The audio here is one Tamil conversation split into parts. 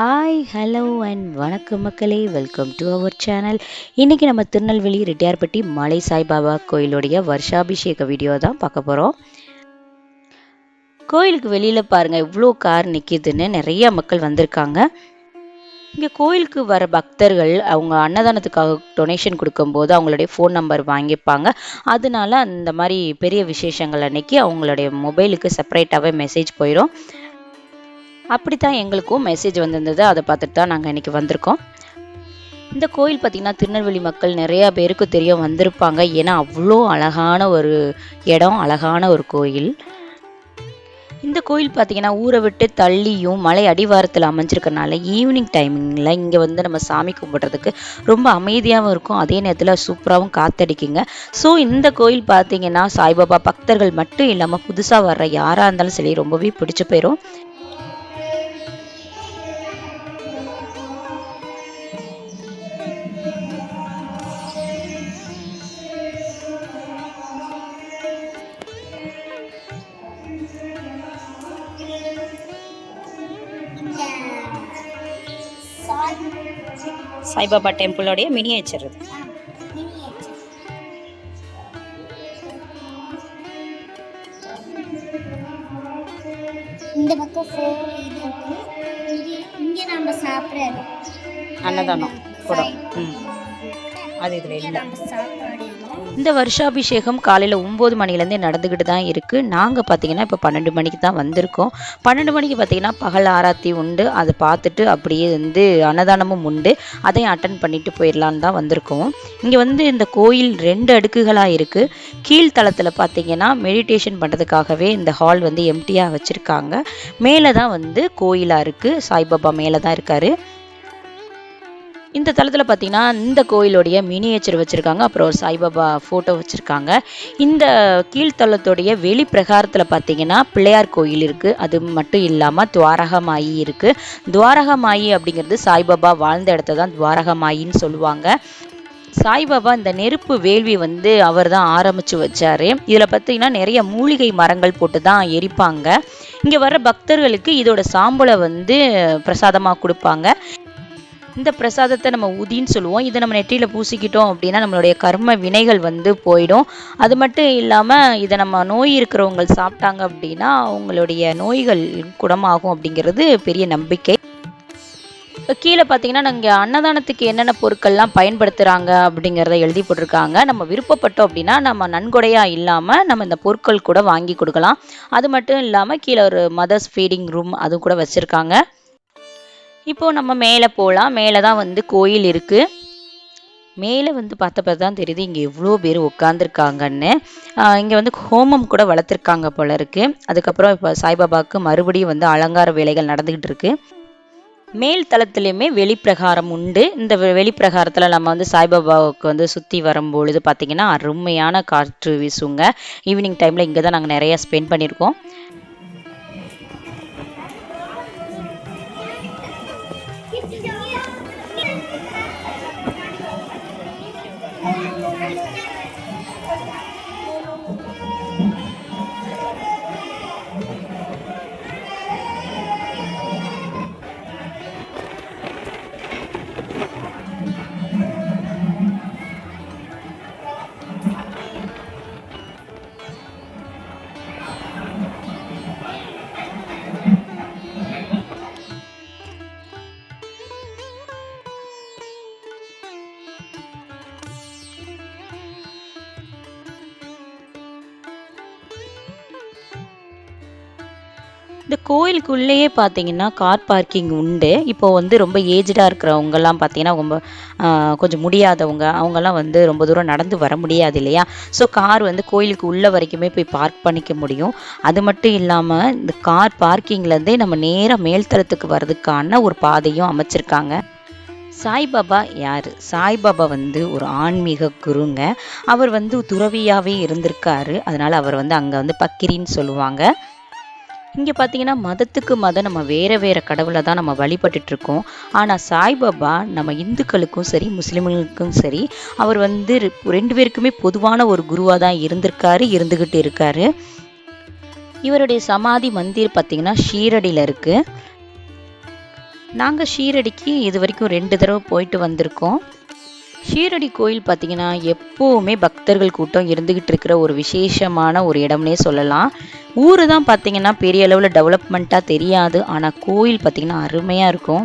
ஹாய் ஹலோ அண்ட் வணக்கம் மக்களே. வெல்கம் டு அவர் சேனல் இன்றைக்கி நம்ம திருநெல்வேலி ரெட்டியார்பட்டி மலை சாய்பாபா கோயிலுடைய வருஷாபிஷேக வீடியோ தான் பார்க்க போகிறோம் கோயிலுக்கு வெளியில் பாருங்கள் இவ்வளோ கார் நிற்கிதுன்னு நிறைய மக்கள் வந்திருக்காங்க. இங்கே கோயிலுக்கு வர பக்தர்கள் அவங்க அன்னதானத்துக்காக டொனேஷன் கொடுக்கும்போது அவங்களுடைய ஃபோன் நம்பர் வாங்கிப்பாங்க. அதனால அந்த மாதிரி பெரிய விசேஷங்கள் அன்னைக்கு அவங்களுடைய மொபைலுக்கு செப்பரேட்டாகவே மெசேஜ் போயிடும் அப்படி தான் எங்களுக்கும் மெசேஜ் வந்திருந்தது. அதை பார்த்துட்டு தான் நாங்கள் இன்றைக்கி வந்திருக்கோம். இந்த கோயில் பார்த்திங்கன்னா திருநெல்வேலி மக்கள் நிறையா பேருக்கு தெரியும் வந்திருப்பாங்க. ஏன்னா அவ்வளோ அழகான ஒரு இடம் அழகான ஒரு கோயில். இந்த கோயில் பார்த்திங்கன்னா ஊரை விட்டு தள்ளியும் மலை அடிவாரத்தில் அமைஞ்சிருக்கனால ஈவினிங் டைமிங்கில் இங்கே வந்து நம்ம சாமி கும்பிட்றதுக்கு ரொம்ப அமைதியாகவும் இருக்கும். அதே நேரத்தில் சூப்பராகவும் காத்தடிக்குங்க. ஸோ இந்த கோயில் பார்த்திங்கன்னா சாய்பாபா பக்தர்கள் மட்டும் இல்லாமல் புதுசாக வர்ற யாராக இருந்தாலும் சரி ரொம்பவே பிடிச்சி போயிடும் சாய்பாபா டெம்பிளோடைய மினியேச்சர் இது. இந்த பக்கம் ஃபோர் இது இங்கே நம்ம சாப்பிட்றது. அன்னதானம். கூட ம். அது இதில் இல்லை. இந்த வருஷாபிஷேகம் காலையில் ஒம்பது மணிலேருந்தே நடந்துக்கிட்டு தான் இருக்குது நாங்கள் பார்த்தீங்கன்னா இப்போ பன்னெண்டு மணிக்கு தான் வந்திருக்கோம். பன்னெண்டு மணிக்கு பார்த்தீங்கன்னா பகல் ஆராத்தி உண்டு. அதை பார்த்துட்டு அப்படியே வந்து அன்னதானமும் உண்டு. அதையும் அட்டன் பண்ணிட்டு போயிடலான்னு தான் வந்திருக்கோம். இங்கே வந்து இந்த கோயில் ரெண்டு அடுக்குகளாக இருக்குது கீழ்த்தளத்தில் பார்த்தீங்கன்னா மெடிடேஷன் பண்ணுறதுக்காகவே இந்த ஹால் வந்து எம்டியாக வச்சுருக்காங்க. மேலே தான் வந்து கோயிலாக இருக்குது சாய்பாபா மேலே தான் இருக்கார். இந்த தளத்தில் பார்த்தீங்கன்னா இந்த கோயிலுடைய மினியேச்சர் வச்சுருக்காங்க. அப்புறம் ஒரு சாய்பாபா ஃபோட்டோ வச்சுருக்காங்க. இந்த கீழ்த்தளத்துடைய வெளி பிரகாரத்தில் பார்த்தீங்கன்னா பிள்ளையார் கோயில் இருக்குது அது மட்டும் இல்லாமல் துவாரகமாயி இருக்குது துவாரகமாயி அப்படிங்கிறது சாய்பாபா வாழ்ந்த இடத்த தான் துவாரகமாயின்னு சொல்லுவாங்க. சாய்பாபா இந்த நெருப்பு வேள்வி வந்து அவர் தான் ஆரம்பித்து வச்சார். இதில் பார்த்தீங்கன்னா நிறைய மூலிகை மரங்கள் போட்டு தான் எரிப்பாங்க. இங்கே வர பக்தர்களுக்கு இதோட சாம்பலை வந்து பிரசாதமாக கொடுப்பாங்க. இந்த பிரசாதத்தை நம்ம உதின்னு சொல்லுவோம். இதை நம்ம நெற்றியில் பூசிக்கிட்டோம் அப்படின்னா நம்மளுடைய கர்ம வினைகள் வந்து போயிடும். அது மட்டும் இல்லாமல் இதை நம்ம நோய் இருக்கிறவங்க சாப்பிட்டாங்க அப்படின்னா அவங்களுடைய நோய்கள் குணமாகும் அப்படிங்கிறது பெரிய நம்பிக்கை. கீழே பார்த்தீங்கன்னா நாங்கள் அன்னதானத்துக்கு என்னென்ன பொருட்கள்லாம் பயன்படுத்துகிறாங்க அப்படிங்கிறத எழுதி போட்டிருக்காங்க. நம்ம விருப்பப்பட்டோம் அப்படின்னா நம்ம நன்கொடையாக இல்லாமல் நம்ம இந்த பொருட்கள் கூட வாங்கி கொடுக்கலாம். அது மட்டும் இல்லாமல் கீழே ஒரு மதர்ஸ் ஃபீடிங் ரூம் அது கூட வச்சுருக்காங்க. இப்போது நம்ம மேலே போகலாம் மேலே தான் வந்து கோயில் இருக்குது மேலே வந்து பார்த்தப்ப தான் தெரியுது இங்கே எவ்வளோ பேர் உட்காந்துருக்காங்கன்னு இங்கே வந்து ஹோமம் கூட வளர்த்துருக்காங்க போல இருக்குது அதுக்கப்புறம் இப்போ சாய்பாபாவுக்கு மறுபடியும் வந்து அலங்கார வேலைகள் நடந்துக்கிட்டு இருக்குது மேல் தளத்துலேயுமே வெளிப்பிரகாரம் உண்டு. இந்த வெளிப்பிரகாரத்தில் நம்ம வந்து சாய்பாபாவுக்கு வந்து சுற்றி வரும்பொழுது பார்த்திங்கன்னா அருமையான காற்று வீசுங்க. ஈவினிங் டைமில் இங்கே தான் நாங்கள் நிறையா ஸ்பெண்ட் பண்ணியிருக்கோம். கோயிலுக்குள்ளேயே பார்த்தீங்கன்னா கார் பார்க்கிங் உண்டு. இப்போ வந்து ரொம்ப ஏஜ்டாக இருக்கிறவங்கெல்லாம் பார்த்தீங்கன்னா ரொம்ப கொஞ்சம் முடியாதவங்க அவங்கெல்லாம் வந்து ரொம்ப தூரம் நடந்து வர முடியாது இல்லையா? ஸோ கார் வந்து கோயிலுக்கு உள்ள வரைக்குமே போய் பார்க் பண்ணிக்க முடியும். அது மட்டும் இல்லாமல் இந்த கார் பார்க்கிங்லேருந்தே நம்ம நேராக மேல்தளத்துக்கு வர்றதுக்கான ஒரு பாதையும் அமைச்சிருக்காங்க. சாய்பாபா யார்? சாய்பாபா வந்து ஒரு ஆன்மீக குருங்க. அவர் வந்து துறவியாகவே இருந்திருக்காரு. அதனால் அவர் வந்து அங்கே வந்து பக்கிரின்னு சொல்லுவாங்க. இங்கே பார்த்தீங்கன்னா மதத்துக்கு மதம் நம்ம வேறு வேறு கடவுளை தான் நம்ம வழிபட்டுட்டு இருக்கோம் ஆனால் சாய்பாபா நம்ம இந்துக்களுக்கும் சரி முஸ்லீம்களுக்கும் சரி அவர் வந்து ரெண்டு பேருக்குமே பொதுவான ஒரு குருவாக தான் இருந்திருக்காரு இருந்துக்கிட்டு இருக்காரு. இவருடைய சமாதி மந்திர் பார்த்தீங்கன்னா ஷீரடியில் இருக்குது நாங்கள் ஷீரடிக்கு இது வரைக்கும் ரெண்டு தடவை போயிட்டு வந்திருக்கோம். ஷீரடி கோயில் பார்த்தீங்கன்னா எப்போவுமே பக்தர்கள் கூட்டம் இருந்துகிட்டு இருக்கிற ஒரு விசேஷமான ஒரு இடம்னே சொல்லலாம். ஊர் தான் பார்த்தீங்கன்னா பெரிய அளவில் டெவலப்மெண்ட்டாக தெரியாது. ஆனால் கோயில் பார்த்தீங்கன்னா அருமையாக இருக்கும்.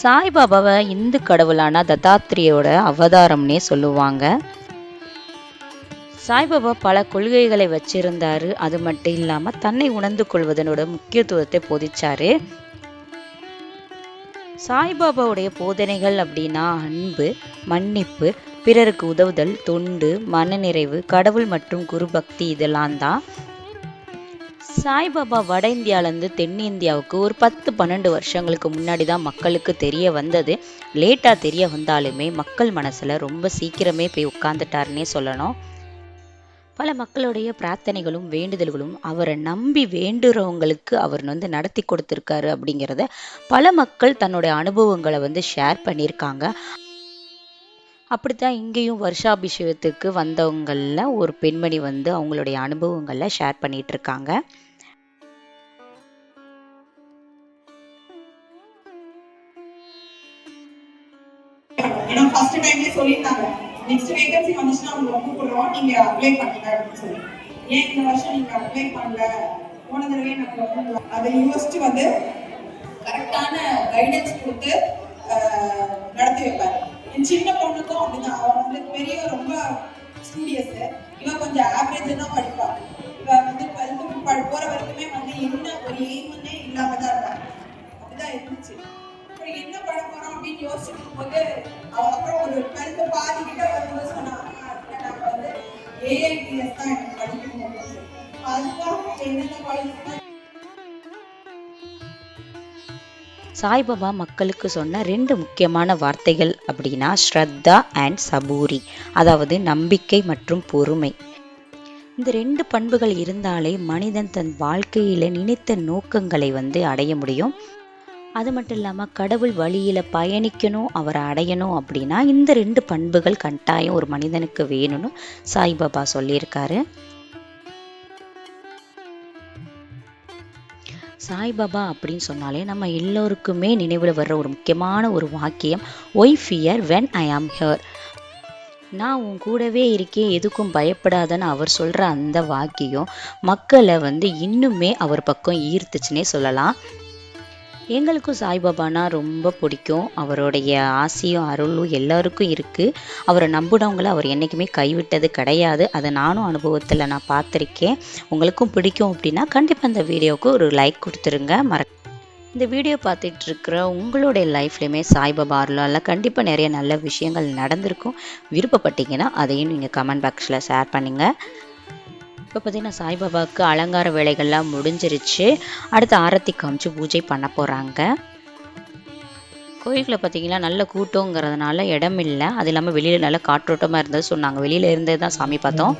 சாய்பாபாவை இந்து கடவுளான தத்தாத்திரியோட அவதாரம்னே சொல்லுவாங்க. சாய்பாபா பல கொள்கைகளை வச்சிருந்தாரு. அது மட்டும் இல்லாம தன்னை உணர்ந்து கொள்வதனோட முக்கியத்துவத்தை போதிச்சாரு. சாய்பாபாவுடைய போதனைகள் அப்படின்னா அன்பு மன்னிப்பு பிறருக்கு உதவுதல் தொண்டு மனநிறைவு கடவுள் மற்றும் குரு பக்தி இதெல்லாம் தான். சாய்பாபா வட இந்தியாவிலேருந்து தென்னிந்தியாவுக்கு ஒரு பத்து பன்னெண்டு வருஷங்களுக்கு முன்னாடி தான் மக்களுக்கு தெரிய வந்தது. லேட்டாக தெரிய வந்தாலுமே மக்கள் மனசில் ரொம்ப சீக்கிரமே போய் உட்காந்துட்டாருன்னே சொல்லணும். பல மக்களுடைய பிரார்த்தனைகளும் வேண்டுதல்களும் அவரை நம்பி வேண்டுறவங்களுக்கு அவர் வந்து நடத்தி கொடுத்துருக்காரு அப்படிங்கிறத பல மக்கள் தன்னுடைய அனுபவங்களை வந்து ஷேர் பண்ணியிருக்காங்க. அப்படித்தான் இங்கேயும் வருஷாபிஷேகத்துக்கு வந்தவங்களில் ஒரு பெண்மணி வந்து அவங்களுடைய அனுபவங்களை ஷேர் பண்ணிட்டு இருக்காங்க ஏன்னா ஃபர்ஸ்ட் டைம்லேயே சொல்லியிருந்தாங்க. நெக்ஸ்ட் வேகன்சி வந்துச்சுன்னா உங்களுக்கு கூப்பிடுறோம் நீங்க அப்ளை பண்ணுங்க அப்படின்னு சொல்லி. ஏன் இந்த வருஷம் நீங்க அப்ளை பண்ணல? போன தடவை நாங்க வந்து அதை யோசிச்சு வந்து கரெக்டான கைடன்ஸ் கொடுத்து நடத்தி வைப்பாரு. என் சின்ன பொண்ணுக்கும் அப்படிதான். அவன் வந்து பெரிய ரொம்ப ஸ்டூடியஸ் இவன் கொஞ்சம் ஆவரேஜ் தான் படிப்பான் இவன் வந்து டுவெல்த்து போற வரைக்குமே வந்து என்ன ஒரு எய்ம்னே இல்லாம தான் இருந்தான் அப்படிதான் இருந்துச்சு. அப்புறம் என்ன பண்ண போறோம் அப்படின்னு யோசிச்சுட்டு போது ஒரு வரும்போது வந்து ஏஐடிஎஸ் தான் எனக்கு படிக்கணும் அதுக்காக என்னென்ன காலேஜ் சாய்பாபா மக்களுக்கு சொன்ன ரெண்டு முக்கியமான வார்த்தைகள் அப்படின்னா ஸ்ரத்தா அண்ட் சபூரி அதாவது நம்பிக்கை மற்றும் பொறுமை. இந்த ரெண்டு பண்புகள் இருந்தாலே மனிதன் தன் வாழ்க்கையில நினைத்த நோக்கங்களை வந்து அடைய முடியும். அது மட்டும் இல்லாமல் கடவுள் வழியில் பயணிக்கணும் அவரை அடையணும் அப்படின்னா இந்த ரெண்டு பண்புகள் கட்டாயம் ஒரு மனிதனுக்கு வேணும்னு சாய்பாபா சொல்லியிருக்காரு. சாய்பாபா அப்படின்னு சொன்னாலே நம்ம எல்லோருக்குமே நினைவில் வர்ற ஒரு முக்கியமான ஒரு வாக்கியம் ஒய் ஃபியர் வென் ஐ ஆம் ஹியர் நான் உன் கூடவே இருக்கேன் எதுக்கும் பயப்படாதன்னு அவர் சொல்கிற அந்த வாக்கியம் மக்களை வந்து இன்னுமே அவர் பக்கம் ஈர்த்துச்சுன்னே சொல்லலாம். எங்களுக்கும் சாய்பாபானா ரொம்ப பிடிக்கும். அவருடைய ஆசையும் அருளும் எல்லாருக்கும் இருக்குது அவரை நம்பினவங்கள அவர் என்றைக்குமே கைவிட்டது கிடையாது. அதை நானும் அனுபவத்தில் நான் பார்த்துருக்கேன். உங்களுக்கும் பிடிக்கும் அப்படின்னா கண்டிப்பாக இந்த வீடியோவுக்கு ஒரு லைக் கொடுத்துருங்க. மற இந்த வீடியோ பார்த்துட்டு இருக்கிற உங்களுடைய லைஃப்லையுமே சாய்பாபா அருளால் கண்டிப்பாக நிறைய நல்ல விஷயங்கள் நடந்திருக்கும். விருப்பப்பட்டீங்கன்னா அதையும் நீங்கள் கமெண்ட் பாக்ஸில் ஷேர் பண்ணுங்கள் இப்போ பார்த்தீங்கன்னா சாய்பாபாவுக்கு அலங்கார வேலைகள்லாம் முடிஞ்சிருச்சு. அடுத்து ஆரத்தி காமிச்சு பூஜை பண்ண போகிறாங்க கோயில்களை பார்த்தீங்கன்னா நல்ல கூட்டங்கிறதுனால இடம் இல்லை. அது இல்லாமல் வெளியில் நல்ல காற்றோட்டமாக இருந்தது ஸோ நாங்கள் வெளியில் இருந்தே தான் சாமி பார்த்தோம்.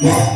Yeah.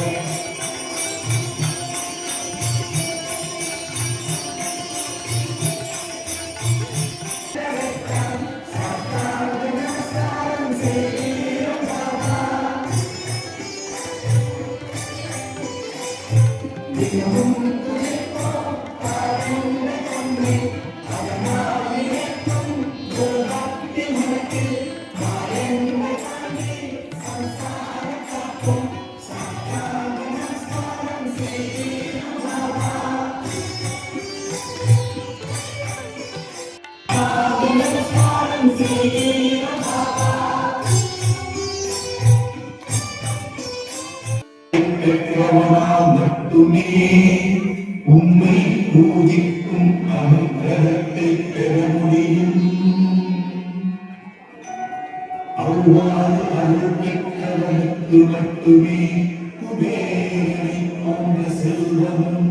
மட்டுமே உண்மை பூஜிக்கும் அனுகிரகத்தை பெற முடியும். அவ்வாறு அருள் பெற்றவனுக்கு மட்டுமே குபேரனை போன்ற செல்வமும்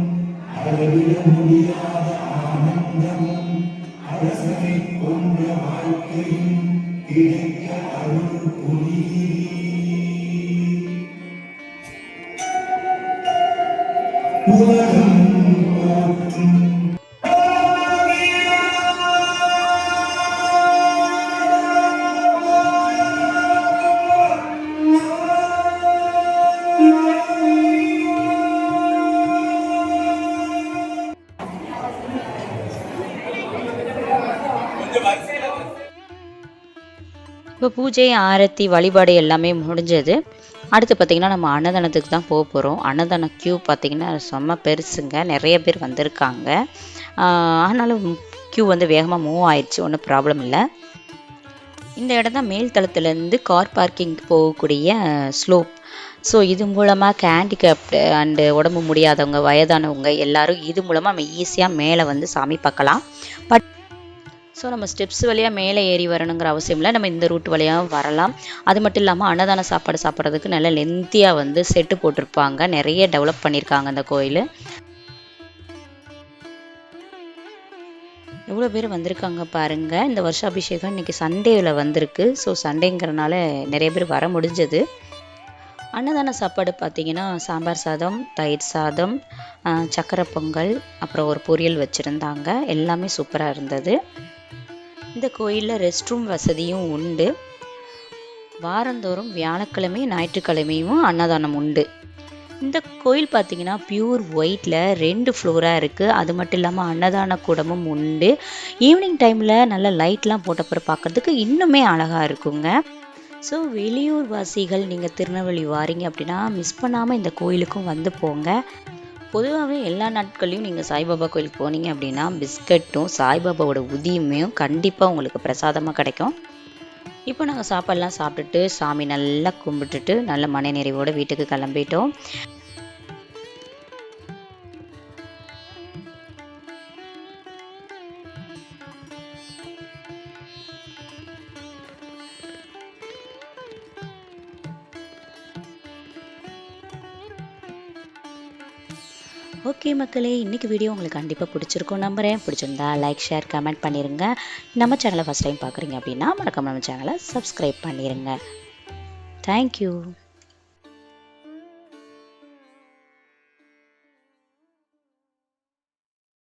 அளவிட முடியாத ஆனந்தமும் அரசனை போன்ற வாழ்க்கையும் பூஜை ஆரத்தி வழிபாடு எல்லாமே முடிஞ்சது. அடுத்து பார்த்திங்கன்னா நம்ம அன்னதானத்துக்கு தான் போக போகிறோம் அன்னதான க்யூ பார்த்திங்கன்னா செம்ம பெருசுங்க. நிறைய பேர் வந்திருக்காங்க. ஆனாலும் க்யூ வந்து வேகமாக மூவ் ஆயிடுச்சு ஒன்றும் ப்ராப்ளம் இல்லை. இந்த இடம் தான் மேல் தளத்துலேருந்து கார் பார்க்கிங் போகக்கூடிய ஸ்லோப் ஸோ இது மூலமாக ஹேண்டிகேப்டு அண்டு உடம்பு முடியாதவங்க வயதானவங்க எல்லாரும் இது மூலமாக நம்ம ஈஸியாக மேலே வந்து சாமி பார்க்கலாம். பட் ஸோ நம்ம ஸ்டெப்ஸ் வழியாக மேலே ஏறி வரணுங்கிற அவசியம் இல்லை நம்ம இந்த ரூட் வழியாகவும் வரலாம். அது மட்டும் இல்லாமல் அன்னதான சாப்பாடு சாப்பிட்றதுக்கு நல்ல லென்த்தியாக வந்து செட்டு போட்டிருப்பாங்க. நிறைய டெவலப் பண்ணியிருக்காங்க அந்த கோயில். எவ்வளோ பேர் வந்திருக்காங்க பாருங்க. இந்த வருஷாபிஷேகம் இன்னைக்கு சண்டேவில் வந்திருக்கு. ஸோ சண்டேங்கிறனால நிறைய பேர் வர முடிஞ்சது. அன்னதான சாப்பாடு பார்த்தீங்கன்னா சாம்பார் சாதம் தயிர் சாதம் சக்கரை பொங்கல் அப்புறம் ஒரு பொரியல் வச்சுருந்தாங்க. எல்லாமே சூப்பராக இருந்தது. இந்த கோயிலில் ரெஸ்ட் ரூம் வசதியும் உண்டு. வாரந்தோறும் வியாழக்கிழமை ஞாயிற்றுக்கிழமையும் அன்னதானம் உண்டு. இந்த கோயில் பார்த்தீங்கன்னா பியூர் ஒயிட்டில் ரெண்டு ஃப்ளோராக இருக்குது அது மட்டும் இல்லாமல் அன்னதான கூடமும் உண்டு. ஈவினிங் டைமில் நல்ல லைட்லாம் போட்டப்புறம் பார்க்கறதுக்கு இன்னுமே அழகாக இருக்குங்க. ஸோ வெளியூர் வாசிகள் நீங்கள் திருநெல்வேலி வாரீங்க அப்படின்னா மிஸ் பண்ணாமல் இந்த கோயிலுக்கும் வந்து போங்க. பொதுவாகவே எல்லா நாட்கள்லையும் நீங்கள் சாய்பாபா கோயிலுக்கு போனீங்க அப்படின்னா பிஸ்கட்டும் சாய்பாபாவோட உதியுமையும் கண்டிப்பாக உங்களுக்கு பிரசாதமாக கிடைக்கும். இப்போ நாங்கள் சாப்பாடெலாம் சாப்பிட்டுட்டு சாமி நல்லா கும்பிட்டுட்டு நல்ல மன நிறைவோடு வீட்டுக்கு கிளம்பிட்டோம். ஓகே மக்களே இன்னைக்கு வீடியோ உங்களுக்கு கண்டிப்பாக பிடிச்சிருக்கும் நம்புகிறேன் பிடிச்சிருந்தா லைக் ஷேர் கமெண்ட் பண்ணிடுங்க நம்ம சேனலை ஃபஸ்ட் டைம் பார்க்குறீங்க அப்படின்னா மறக்காம நம்ம சேனலை சப்ஸ்கிரைப் பண்ணிடுங்க தேங்க்யூ